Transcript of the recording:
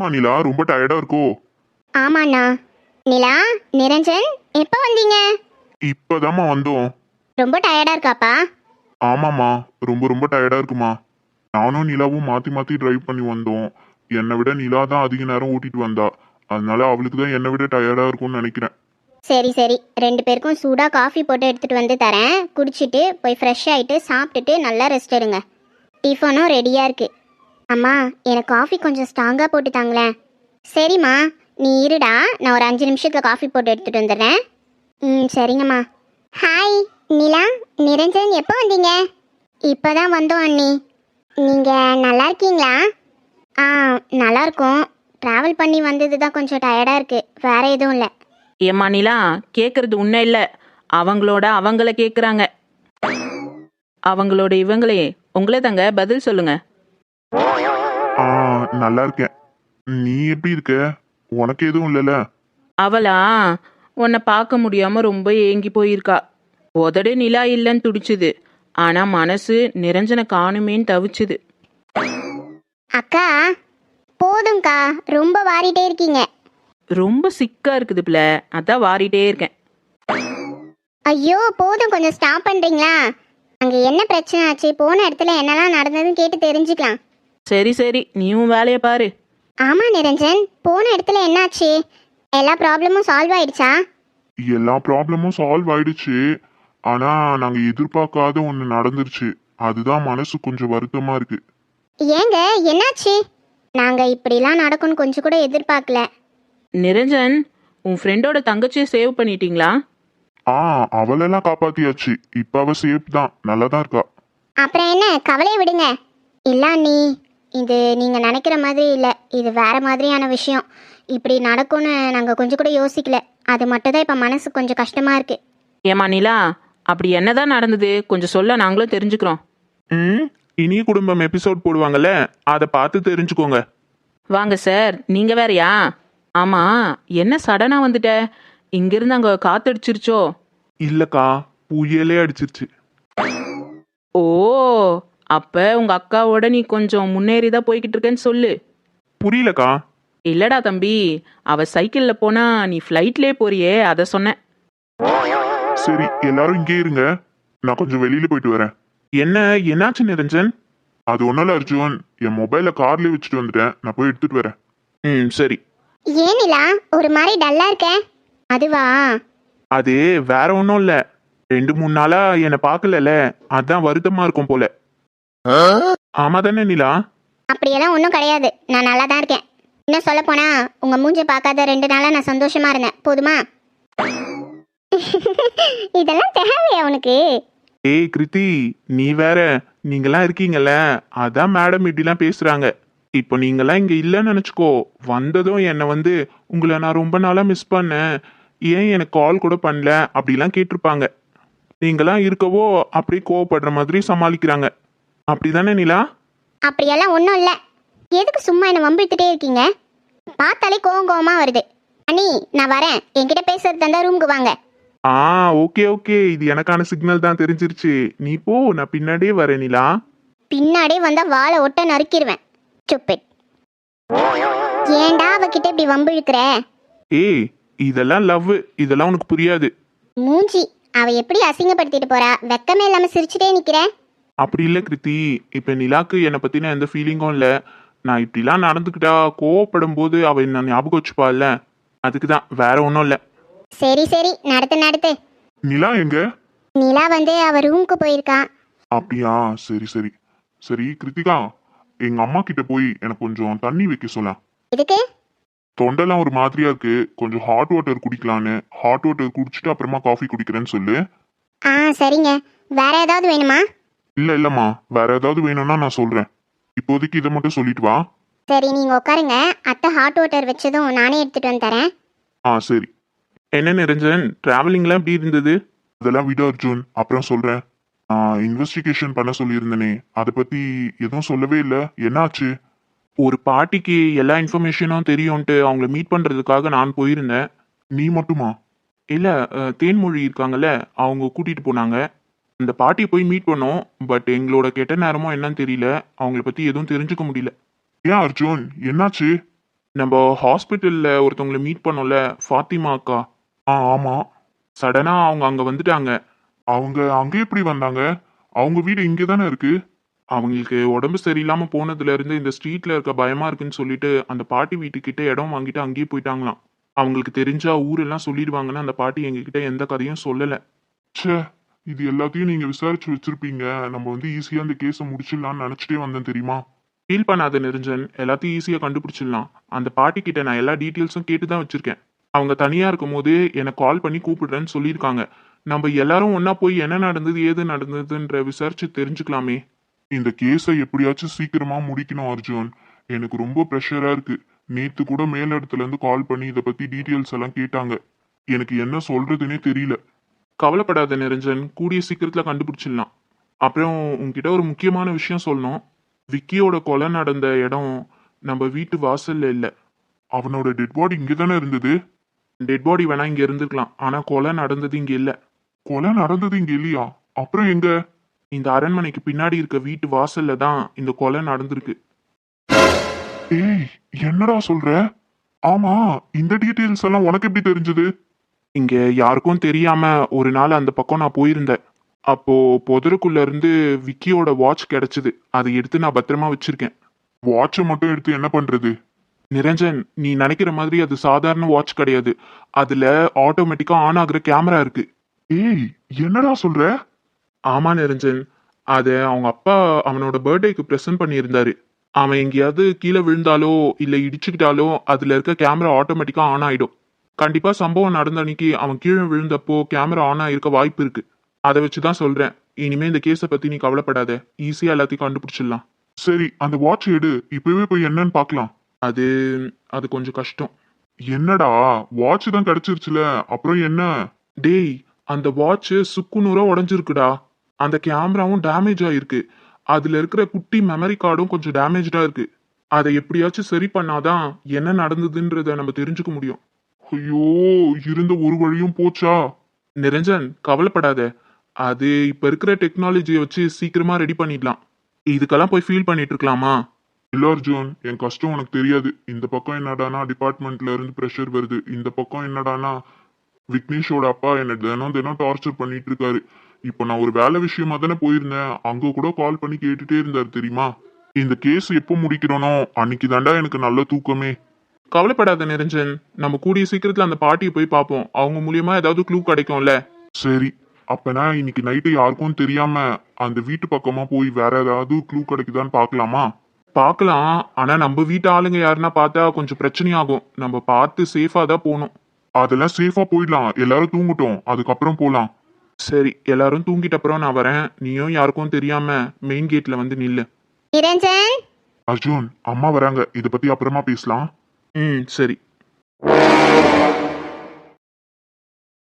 என்னம்மா நிலா ரொம்ப டயர்டா இருக்கோ? ஆமாண்ணா. நிலா நிரஞ்சன் எப்போ வந்தீங்க? இப்பதாம்மா வந்தோம். ரொம்ப டயர்டா இருக்காப்பா? ஆமாம்மா ரொம்ப ரொம்ப டயர்டா இருக்குமா? நானும் நிலாவும் மாத்தி மாத்தி டிரைவ் பண்ணி வந்தோம். என்னை விட நிலா தான் அதிக நேரம் ஓட்டிட்டு வந்தா. அதனால அவளுக்கு தான் என்னை விட டயர்டா இருக்கும்னு நினைக்கிறேன். சரி சரி. ரெண்டு பேருக்கும் சூடாக காஃபி போட்டு எடுத்துகிட்டு வந்து தரேன். குடிச்சிட்டு போய் ஃப்ரெஷ் ஆகிட்டு சாப்பிட்டுட்டு நல்லா ரெஸ்ட் எடுங்க. டிஃபனும் ரெடியாக இருக்குது அம்மா எனக்கு காஃபி கொஞ்சம் ஸ்ட்ராங்காக போட்டு தாங்களேன். சரிம்மா நீ இருடா நான் ஒரு அஞ்சு நிமிஷத்தில் காஃபி போட்டு எடுத்துகிட்டு வந்துடுறேன். ம் சரிங்கம்மா. ஹாய் நிலா நிரஞ்சன் எப்போ வந்தீங்க? இப்போ தான் வந்தோம் அண்ணி. நீங்கள் நல்லா இருக்கீங்களா? ஆ நல்லாயிருக்கும் ட்ராவல் பண்ணி வந்தது தான் கொஞ்சம் டயர்டாக இருக்குது வேறு எதுவும் இல்லை. ஏம்மா நிலா கேட்குறது உண்மை இல்லை. அவங்களோட அவங்கள கேட்குறாங்க அவங்களோட இவங்களே உங்களே தாங்க பதில் சொல்லுங்கள் நல்லா இருக்கேன் நீ எப்படி இருக்க? உனக்கு எதுவும் இல்லைல்ல? அவளா? உன்னை பார்க்க முடியாம ரொம்ப ஏங்கி போயிருக்கா. உதடு நிலா இல்லைன்னு துடிச்சுது. ஆனா மனசு நிரஞ்சன காணுமேன்னு தவிச்சுது. அக்கா போதும்க்கா. ரொம்ப வாரிட்டே இருக்கீங்க. ரொம்ப சிக்கா இருக்குது பிள்ளை. அதான் வாரிட்டே இருக்கேன். ஐயோ போதும். கொஞ்சம் ஸ்டாப் பண்ணுறீங்களா அங்கே என்ன பிரச்சனை ஆச்சு? போன இடத்துல என்னெல்லாம் நடந்ததுன்னு கேட்டு தெரிஞ்சுக்கலாம். சரி சரி நீயும் வேலையை பாரு. ஆமாம் நிரஞ்சன். போன இடத்துல என்னாச்சு? எல்லா ப்ராப்ளமும் சால்வ் ஆயிடுச்சா? எல்லா ப்ராப்ளமும் சால்வ் ஆயிடுச்சு. ஆனா நாங்க எதிர்பார்க்காத ஒண்ணு நடந்துருச்சு. அதுதான் மனசு கொஞ்சம் வருத்தமா இருக்கு. ஏங்க என்னாச்சு? நாங்கள் இப்படிலாம் நடக்கும்னு கொஞ்சம் கூட எதிர்பார்க்கல. நிரஞ்சன் உன் ஃப்ரெண்டோட தங்கச்சியை சேவ் பண்ணிட்டீங்களா? ஆ அவளெல்லாம் காப்பாத்தியாச்சு. இப்ப அவ சேஃப் தான். நல்லா தான் இருக்கா. அப்புறம் என்ன? கவலையை விடுங்க. இல்ல நீ இது நீங்கள் நினைக்கிற மாதிரி இல்லை. இது வேற மாதிரியான விஷயம். இப்படி நடக்கும்னு நாங்கள் கொஞ்சம் கூட யோசிக்கல. அது மட்டும் தான் இப்போ மனசு கொஞ்சம் கஷ்டமாக இருக்குது ஏமா நிலா அப்படி என்னதான் நடந்தது? கொஞ்சம் சொல்ல நாங்களும் தெரிஞ்சுக்கிறோம். ம் இனி குடும்பம் எபிசோட் போடுவாங்கல்ல? அதை பார்த்து தெரிஞ்சுக்கோங்க. வாங்க சார் நீங்க வேறயா? ஆமா என்ன சடனா வந்துட்ட? இங்கிருந்து அங்க காத்தடிச்சிருச்சோ? இல்லக்கா புயலே அடிச்சிருச்சு. ஓ அப்ப உங்க அக்காவோட நீ கொஞ்சம் முன்னேறி தான் போய்கிட்டு இருக்கேன்னு சொல்லு. புரியலக்கா. இல்லடா தம்பி அவ சைக்கிள்ல போனா நீ ஃப்ளைட்லயே போறியே அத சொன்னேன் சரி எல்லாரும் இங்கே இருங்க. நான் கொஞ்சம் வெளியில போயிட்டு வரேன். என்ன என்னாச்சு நிரஞ்சன்? அது ஒன்றும் இல்லை அர்ஜுன். என் மொபைலை கார்லேயே வச்சுட்டு வந்துட்டேன். நான் போய் எடுத்துட்டு வரேன். ம் சரி. ஏன் நிலா? ஒரு மாதிரி டல்லாக இருக்க? அதுவா? அது வேற ஒன்றும் இல்லை. ரெண்டு மூணு நாளா என்னை பார்க்கலல அதான் வருத்தமா இருக்கும் போல. ஆமா தானே நிலா? அப்படியெல்லாம் ஒன்றும் கிடையாது. நான் நல்லா தான் இருக்கேன். இன்னும் சொல்ல போனா உங்கள் மூஞ்சை பார்க்காத ரெண்டு நாளாக நான் சந்தோஷமா இருந்தேன். போதுமா? இதெல்லாம் தேவையா உனக்கு? ஏய் கிருத்தி நீ வேற நீங்களாம் இருக்கீங்கல்ல. அதான் மேடம் இப்படிலாம் பேசுறாங்க. இப்போ நீங்களாம் இங்க இல்லைன்னு நினச்சிக்கோ. வந்ததும் என்னை வந்து உங்களை நான் ரொம்ப நாளா மிஸ் பண்ணேன். ஏன் எனக்கு கால் கூட பண்ணல? அப்படிலாம் கேட்டிருப்பாங்க. நீங்களாம் இருக்கவோ அப்படியே கோவப்படுற மாதிரி சமாளிக்கிறாங்க. அப்படிதானே நிலா? அப்படியெல்லாம் ஒன்றும் இல்லை. எதுக்கு சும்மா என்னை வம்பிழுத்துட்டே இருக்கீங்க? பார்த்தாலே கோவம் கோவமா வருது. அண்ணி நான் வரேன். என்கிட்ட பேசுறது தந்தா ரூமுக்கு வாங்க. Ah okay okay. இது எனக்கான சிக்னல் தான் தெரிஞ்சிருச்சு. நீ போ நான் பின்னாடியே வரேன் நிலா. பின்னாடியே வந்தா வாழை ஒட்ட நறுக்கிடுவேன் சுப்பிட் ஏன்டா அவகிட்ட இப்படி வம்பிழுக்கிற? ஏய் இதெல்லாம் லவ் இதெல்லாம் உனக்கு புரியாது. மூஞ்சி அவ எப்படி அசிங்கப்படுத்திட்டு போறா? வெக்கமே இல்லாம சிரிச்சுட்டே நிக்கிற? அப்படி இல்லை கிருத்தி. இப்போ நிலாக்கு என்னை பற்றின எந்த ஃபீலிங்கும் இல்லை. நான் இப்படிலாம் நடந்துக்கிட்டா கோவப்படும் போது அவள் என்ன ஞாபகம் வச்சுப்பாள்ல. அதுக்கு தான் வேற ஒன்றும் இல்லை. சரி சரி. நடத்து நடத்து. நிலா எங்க? நிலா வந்து அவ ரூமுக்கு போயிருக்கா. அப்படியா? சரி சரி. சரி கிருத்திகா எங்க அம்மா கிட்ட போய் எனக்கு கொஞ்சம் தண்ணி வைக்க சொல்ல. இதுக்கு தொண்டெல்லாம் ஒரு மாதிரியா இருக்கு. கொஞ்சம் ஹாட் வாட்டர் குடிக்கலான்னு. ஹாட் வாட்டர் குடிச்சிட்டு அப்புறமா காஃபி குடிக்கிறேன்னு சொல்லு. ஆ சரிங்க. வேற ஏதாவது வேணுமா? இல்ல இல்லம்மா. வேற ஏதாவது வேணும்னா நான் சொல்றேன். இப்போதைக்கு இதை மட்டும் சொல்லிட்டு வா. சரி நீங்க உட்காருங்க. அத்தை ஹாட் வாட்டர் வச்சதும் நானே எடுத்துட்டு வந்து தரேன். ஆ சரி. என்ன நிரஞ்சன்? டிராவலிங்லாம் எப்படி இருந்தது? அதெல்லாம் விடு அர்ஜுன். அப்புறம் சொல்றேன். இன்வெஸ்டிகேஷன் பண்ண சொல்லியிருந்தேனே. அதை பத்தி எதுவும் சொல்லவே இல்லை. என்னாச்சு? ஒரு பாட்டிக்கு எல்லா இன்ஃபர்மேஷனும் தெரியும்ன்ட்டு அவங்கள மீட் பண்ணுறதுக்காக நான் போயிருந்தேன். நீ மட்டுமா? இல்லை தேன்மொழி இருக்காங்கல்ல அவங்க கூட்டிகிட்டு போனாங்க. அந்த பாட்டியை போய் மீட் பண்ணோம் பட் எங்களோட கெட்ட நேரமோ என்னன்னு தெரியல. அவங்கள பற்றி எதுவும் தெரிஞ்சுக்க முடியல. ஏன் அர்ஜுன்? என்னாச்சு? நம்ம ஹாஸ்பிட்டல்ல ஒருத்தவங்களை மீட் பண்ணோம்ல ஃபாத்திமா அக்கா. ஆ ஆமா. சடனா அவங்க அங்க வந்துட்டாங்க. அவங்க அங்க எப்படி வந்தாங்க? அவங்க வீடு இங்கே தானே இருக்கு? அவங்களுக்கு உடம்பு சரியில்லாம போனதுல இருந்து இந்த ஸ்ட்ரீட்ல இருக்க பயமா இருக்குன்னு சொல்லிட்டு அந்த பாட்டி வீட்டுக்கிட்ட இடம் வாங்கிட்டு அங்கேயே போயிட்டாங்களாம். அவங்களுக்கு தெரிஞ்சா ஊரெல்லாம் சொல்லிடுவாங்கன்னு அந்த பாட்டி எங்ககிட்ட எந்த கதையும் சொல்லல. ச்சே. இது எல்லாத்தையும் நீங்க விசாரிச்சு வச்சிருப்பீங்க. நம்ம வந்து ஈஸியா அந்த கேஸை முடிச்சிடலாம்னு நினைச்சிட்டே வந்தேன் தெரியுமா? ஃபீல் பண்ணாத நெருஞ்சன். எல்லாத்தையும் ஈஸியா கண்டுபிடிச்சிடலாம். அந்த பாட்டி கிட்ட நான் எல்லா டீட்டெயில்ஸும் கேட்டு தான் வச்சிருக்கேன். அவங்க தனியா இருக்கும் போது என்னை கால் பண்ணி கூப்பிடுறேன்னு சொல்லியிருக்காங்க. நம்ம எல்லாரும் ஒன்னா போய் என்ன நடந்தது ஏது நடந்ததுன்ற விசாரிச்சு தெரிஞ்சுக்கலாமே. இந்த கேஸை எப்படியாச்சும் சீக்கிரமா முடிக்கணும் அர்ஜுன். எனக்கு ரொம்ப ப்ரெஷரா இருக்கு. நேத்து கூட மேலிடத்துல இருந்து கால் பண்ணி இதை பத்தி டீட்டெயில்ஸ் எல்லாம் கேட்டாங்க. எனக்கு என்ன சொல்றதுன்னே தெரியல. கவலைப்படாத நிரஞ்சன் கூடிய சீக்கிரத்துல கண்டுபிடிச்சிடலாம். அப்புறம் உங்ககிட்ட ஒரு முக்கியமான விஷயம் சொல்லணும். விக்கியோட கொலை நடந்த இடம் நம்ம வீட்டு வாசல்ல இல்ல. அவனோட டெட் பாடி இங்கே தானே இருந்தது? டெட் பாடி வேணா இங்க இருந்திருக்கலாம். ஆனா கொலை நடந்தது இங்க இல்ல. கொலை நடந்தது இங்க இல்லையா? அப்புறம் எங்க? இந்த அரண்மனைக்கு பின்னாடி இருக்க வீட்டு வாசல்ல தான் இந்த கொலை நடந்திருக்கு. ஏய் என்னடா சொல்ற? ஆமா இந்த டீட்டெயில்ஸ் எல்லாம் உனக்கு எப்படி தெரிஞ்சது? இங்க யாருக்கும் தெரியாம ஒரு நாள் அந்த பக்கம் நான் போயிருந்தேன். அப்போ புதருக்குள்ள இருந்து விக்கியோட வாட்ச் கிடைச்சது. அதை எடுத்து நான் பத்திரமா வச்சிருக்கேன். வாட்சை மட்டும் எடுத்து என்ன பண்றது? நிரஞ்சன் நீ நினைக்கிற மாதிரி அது சாதாரண வாட்ச் கிடையாது. அதுல ஆட்டோமேட்டிக்கா ஆன் ஆகுற கேமரா இருக்கு. ஏய் என்னடா சொல்ற? ஆமா நிரஞ்சன். அதை அவங்க அப்பா அவனோட பர்த்டேக்கு ப்ரெசென்ட் பண்ணியிருந்தாரு. அவன் எங்கேயாவது கீழே விழுந்தாலோ இல்லை இடிச்சுக்கிட்டாலோ அதில் இருக்க கேமரா ஆட்டோமேட்டிக்காக ஆன் ஆகிடும் கண்டிப்பாக சம்பவம் நடந்த அன்னைக்கு அவன் கீழே விழுந்தப்போ கேமரா ஆன் ஆகிருக்க வாய்ப்பு இருக்கு. அதை வச்சு தான் சொல்கிறேன் இனிமே இந்த கேஸை பற்றி நீ கவலைப்படாத. ஈஸியாக எல்லாத்தையும் கண்டுபிடிச்சிடலாம். சரி அந்த வாட்ச் எடு. இப்பவே போய் என்னன்னு பார்க்கலாம். அது அது கொஞ்சம் கஷ்டம். என்னடா? வாட்ச் தான் கிடைச்சிருச்சுல. அப்புறம் என்ன? டேய் அந்த வாட்ச் சுக்குநூறா உடஞ்சிருக்குடா. அந்த கேமராவும் டேமேஜ் ஆயிருக்கு. அதுல இருக்கிற குட்டி மெமரி கார்டும் கொஞ்சம் டேமேஜா இருக்கு. அதை எப்படியாச்சும் சரி பண்ணாதான் என்ன நடந்ததுன்றத நம்ம தெரிஞ்சுக்க முடியும். ஐயோ இருந்த ஒரு வழியும் போச்சா? நிரஞ்சன் கவலைப்படாத. அது இப்ப இருக்கிற டெக்னாலஜியை வச்சு சீக்கிரமா ரெடி பண்ணிடலாம். இதுக்கெல்லாம் போய் ஃபீல் பண்ணிட்டு இருக்கலாமா? இல்ல அர்ஜுன் என் கஷ்டம் உனக்கு தெரியாது. இந்த பக்கம் என்னடானா டிபார்ட்மெண்ட்ல இருந்து ப்ரெஷர் வருது. இந்த பக்கம் என்னடானா விக்னேஷோட அப்பா என்ன தினம் தினம் டார்ச்சர் பண்ணிட்டு இருக்காரு. இப்போ நான் ஒரு வேலை விஷயமா தானே போயிருந்தேன். அங்க கூட கால் பண்ணி கேட்டுட்டே இருந்தாரு தெரியுமா? இந்த கேஸ் எப்போ முடிக்கிறோனோ அன்னைக்கு தாண்டா எனக்கு நல்ல தூக்கமே. கவலைப்படாத நிரஞ்சன். நம்ம கூடிய சீக்கிரத்துல அந்த பாட்டியை போய் பார்ப்போம். அவங்க மூலியமா ஏதாவது க்ளூ கிடைக்கும்ல. சரி அப்பனா இன்னைக்கு நைட்டு யாருக்கும் தெரியாம அந்த வீட்டு பக்கமா போய் வேற ஏதாவது க்ளூ கிடைக்குதான்னு பார்க்கலாமா? பார்க்கலாம். ஆனா நம்ம வீட்டு ஆளுங்க யாருன்னா பார்த்தா கொஞ்சம் பிரச்சனையாகும். நம்ம பார்த்து சேஃபா தான் போகணும். அதெல்லாம் சேஃபா போயிடலாம். எல்லாரும் தூங்கட்டும். அதுக்கப்புறம் போலாம் சரி எல்லாரும் தூங்கிட்ட அப்புறம் நான் வரேன். நீயும் யாருக்கும் தெரியாம மெயின் கேட்ல வந்து நில்லு. நிரஞ்சன்? அர்ஜுன் அம்மா வராங்க. இத பத்தி அப்புறமா பேசலாம். ம் சரி.